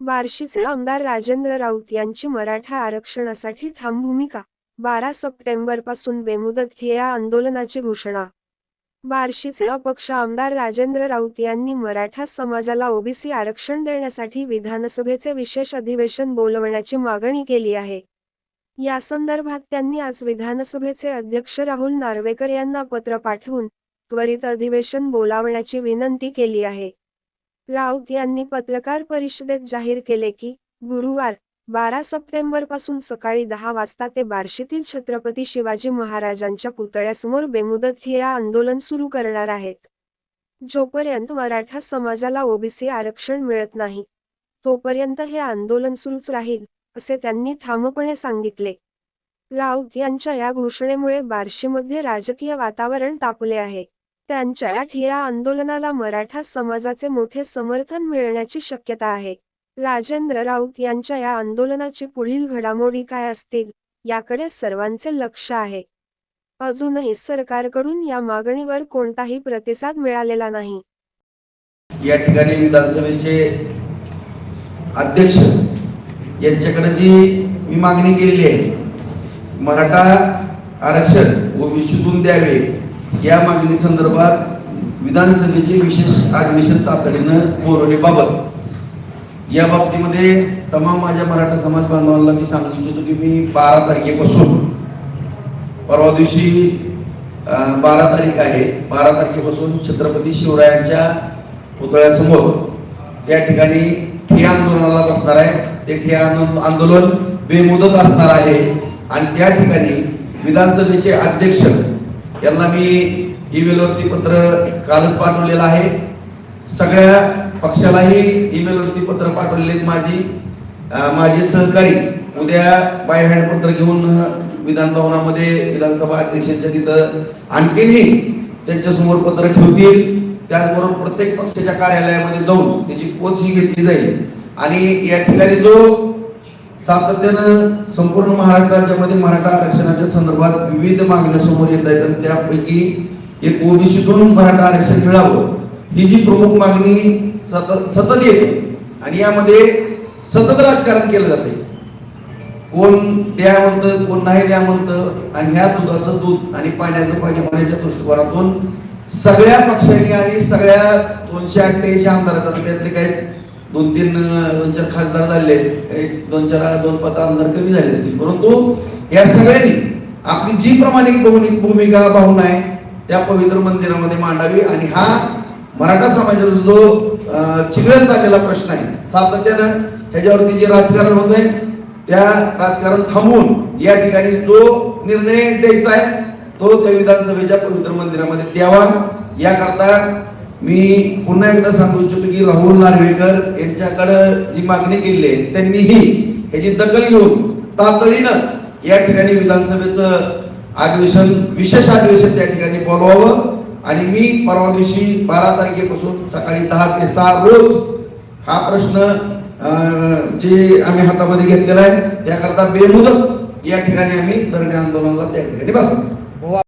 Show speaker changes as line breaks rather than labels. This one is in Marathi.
बार्शीचे आमदार राजेंद्र राऊत यांची मराठा आरक्षणासाठी ठाम भूमिका. बारा सप्टेंबरपासून बेमुदत बेमुदत ठिय्या आंदोलनाची घोषणा. बार्शीचे अपक्ष आमदार राजेंद्र राऊत यांनी मराठा समाजाला ओबीसी आरक्षण देण्यासाठी विधानसभेचे विशेष अधिवेशन बोलवण्याची मागणी केली आहे. या संदर्भात त्यांनी आज विधानसभेचे अध्यक्ष राहुल नार्वेकर यांना पत्र पाठवून त्वरित अधिवेशन बोलावण्याची विनंती केली आहे. राऊत यांनी पत्रकार परिषदेत जाहीर केले की गुरुवार बारा सप्टेंबरपासून सकाळी दहा वाजता ते बार्शीतील छत्रपती शिवाजी महाराजांच्या पुतळ्यासमोर बेमुदत ठिया आंदोलन सुरू करणार आहेत. जोपर्यंत मराठा समाजाला ओबीसी आरक्षण मिळत नाही तोपर्यंत हे आंदोलन सुरूच राहील असे त्यांनी ठामपणे सांगितले. राऊत यांच्या या घोषणेमुळे बार्शीमध्ये राजकीय वातावरण तापले आहे. त्यांच्या या आंदोलनाला मराठा समाजाचे मोठे समर्थन मिळण्याची शक्यता आहे. राजेंद्र राऊत यांच्या या आंदोलनाची पुढील घडामोडी काय असतील याकडे सर्वांचे लक्ष आहे. अजूनही सरकारकडून या मागणीवर कोणताही प्रतिसाद मिळालेला नाही.
या ठिकाणी विधानसभेचे अध्यक्ष यांच्याकडे जी मी मागणी केलेली आहे मराठा आरक्षण ओबीसीतून द्यावे या मागणी संदर्भात विधानसभेचे विशेष अधिवेशन तातडीनं बोलवण्याबाबत या बाबतीमध्ये तमाम माझ्या मराठा समाज बांधवांना मी सांगू इच्छितो की मी बारा तारखेपासून परवा दिवशी बारा तारीख आहे. बारा तारखेपासून छत्रपती शिवरायांच्या पुतळ्यासमोर त्या ठिकाणी ठिया आंदोलनाला बसणार आहे. ते ठिया आंदोलन बेमुदत असणार आहे. आणि त्या ठिकाणी विधानसभेचे अध्यक्ष यांना मी ईमेलवरती पत्र कालच पाठवलेलं आहे. सगळ्या पक्षालाही ईमेलवरती पत्र पाठवलेले आहेत माझी. माझे सहकारी उद्या बाय हँड पत्र घेऊन विधान भवनामध्ये विधानसभा अध्यक्षांच्या तिथं आणखीनही त्यांच्यासमोर पत्र ठेवतील. त्याचबरोबर प्रत्येक पक्षाच्या कार्यालयामध्ये जाऊन त्याची पोच ही घेतली जाईल. आणि या ठिकाणी जो सातत्यानं संपूर्ण महाराष्ट्र राज्यामध्ये मराठा आरक्षणाच्या संदर्भात विविध मागण्या समोर येत आहेत आणि त्यापैकी एक ओबीसीतून मराठा आरक्षण मिळावं ही जी प्रमुख मागणी सतत सतत येते आणि यामध्ये सतत राजकारण केलं जाते. कोण द्या म्हणतं कोण नाही द्या म्हणतं आणि ह्या दुधाचं दूध आणि पाण्याचं पाणी होण्याच्या दृष्टिकोनातून सगळ्या पक्षांनी आणि सगळ्या दोनशे अठ्ठ्याऐंशी आमदार त्यातले काही दोन तीन दोन चार खासदार झाले दोन चार दोन पाच आमदार कमी झाले असतील. परंतु या सगळ्यांनी आपली जी प्रमाणिक भूमिका भावना आहे त्या पवित्र मंदिरामध्ये मांडावी. आणि हा मराठा समाजाचा जो चिघळत चाललेला प्रश्न आहे सातत्यानं ह्याच्यावरती जे राजकारण होत आहे त्या राजकारण थांबवून या ठिकाणी जो निर्णय द्यायचा आहे तो त्या विधानसभेच्या पवित्र मंदिरामध्ये द्यावा. याकरता मी पुन्हा एकदा सांगू इच्छितो की राहुल नार्वेकर यांच्याकडं जी मागणी केली आहे त्यांनीही ह्याची दखल घेऊन तातडीनं या ठिकाणी विधानसभेचं अधिवेशन विशेष अधिवेशन त्या ठिकाणी बोलवावं. आणि मी परवा दिवशी बारा तारखेपासून सकाळी दहा ते सहा रोज हा प्रश्न जे आम्ही हातामध्ये घेतलेला आहे त्याकरता बेमुदत या ठिकाणी आम्ही धरणे आंदोलनाला त्या ठिकाणी बसतो